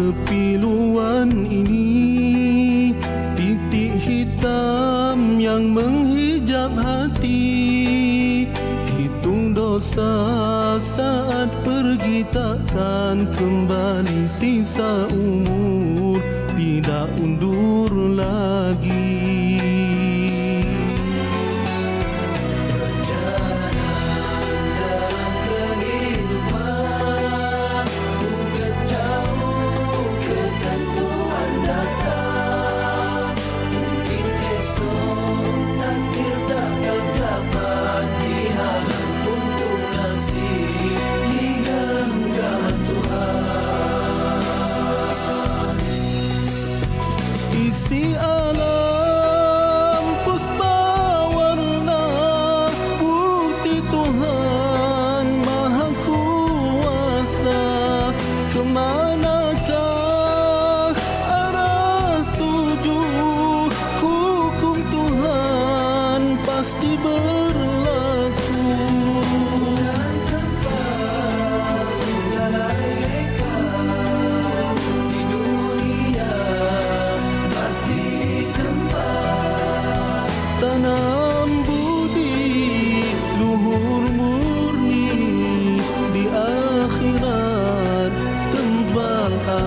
kepiluan ini. Titik hitam yang menghijab hati. Hitung dosa saat pergi takkan kembali Sisa umur. Tidak undur lagi see uh,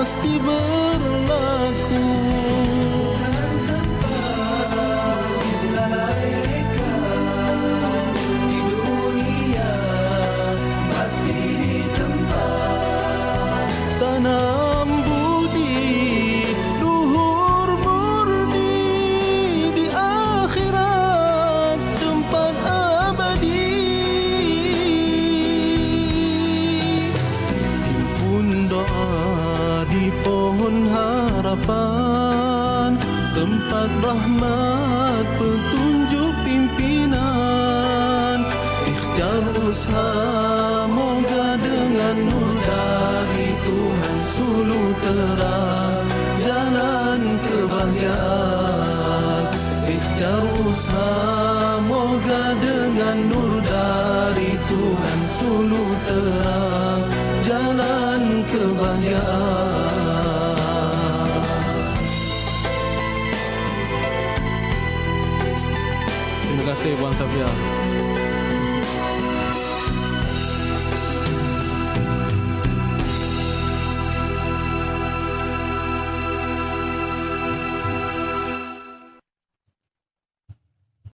pasti berlaku harapan tempat rahmat petunjuk pimpinan. Ikhtiar usaha moga dengan nur dari Tuhan sulu terang. Jalan kebahagiaan. Ikhtiar usaha moga dengan nur dari Tuhan sulu terang save ones up here.